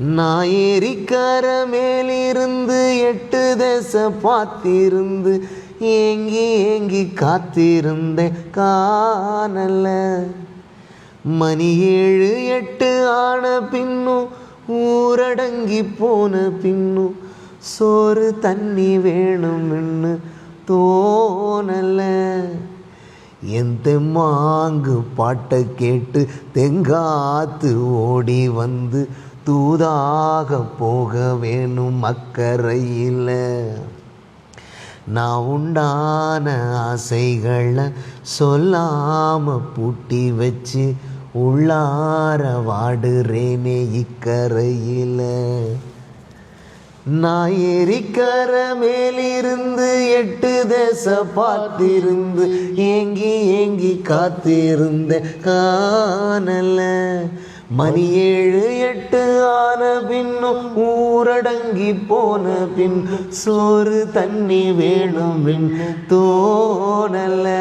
நான் ஏரிக்கர மேலிருந்து எட்டு தேச பார்த்திருந்து ஏங்கி ஏங்கி காத்திருந்தேன் காணல. மணி ஏழு எட்டு ஆன பின்னும் ஊரடங்கி போன பின்னும் சோறு தண்ணி வேணும்னு தோணலை. எந்த மாங்கு பாட்டை கேட்டு தெங்காத்து ஓடி வந்து தூதாக போக வேணும் அக்கறையில். நான் உண்டான ஆசைகளை சொல்லாம பூட்டி வச்சு உள்ளார வாடுறேனே இக்கரையில் நான் ஏரிக்கர மேலிருந்து எட்டு தேச பார்த்திருந்து ஏங்கி ஏங்கி காத்திருந்த காணல. மணி ஏழு எட்டு ஆன பின்னும் ஊரடங்கி போன பின் சோறு தண்ணி வேணும் பின் தோணலை.